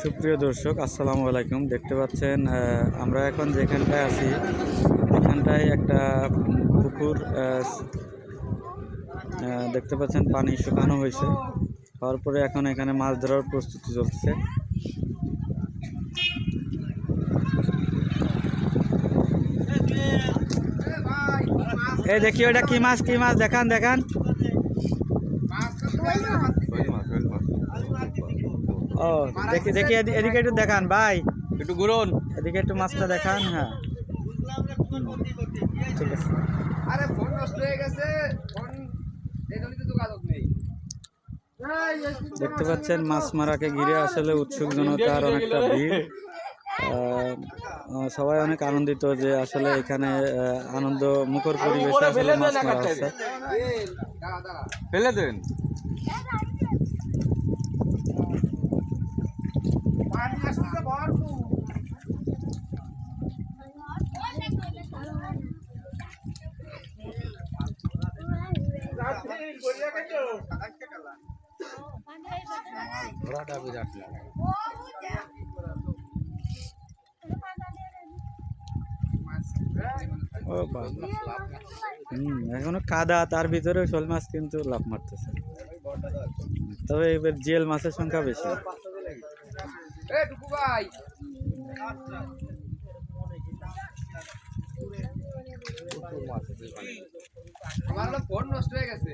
সুপ্রিয় দর্শক, আসসালামু আলাইকুম। দেখতে পাচ্ছেন আমরা এখন যেখানটায় আছি, এখানটায় একটা পুকুর দেখতে পাচ্ছেন, পানি শুকানো হয়েছে। হওয়ার পরে এখন এখানে মাছ ধরার প্রস্তুতি চলছে এই দেখি ওটা কি মাছ কি মাছ? দেখান দেখান। ও দেখি দেখি এদিকে একটু দেখান ভাই। একটু ঘুরুন। এদিকে একটু মাছটা দেখান হ্যাঁ। ঠিক আছে। আরে ফোন নষ্ট হয়ে গেছে। ফোন যোগাযোগ নেই। দেখতে পাচ্ছেন মাছ মারাকে ঘিরে আসলে উৎসুক জনতার অনেকটা ভিড়। সবাই অনেক আনন্দিত যে আসলে এখানে আনন্দ মুখর পরিবেশে আসলে মাছ মারা হচ্ছে। ফেলে দেন। ঘোড়াটা বিরাট ও এখনও কাদা তার ভিতরে শোল মাছ কিন্তু লাভ মারতেছে। তবে এবার জিএল মাছের সংখ্যা বেশি। এ টুকু ভাই। আমার ফোন নষ্ট হয়ে গেছে।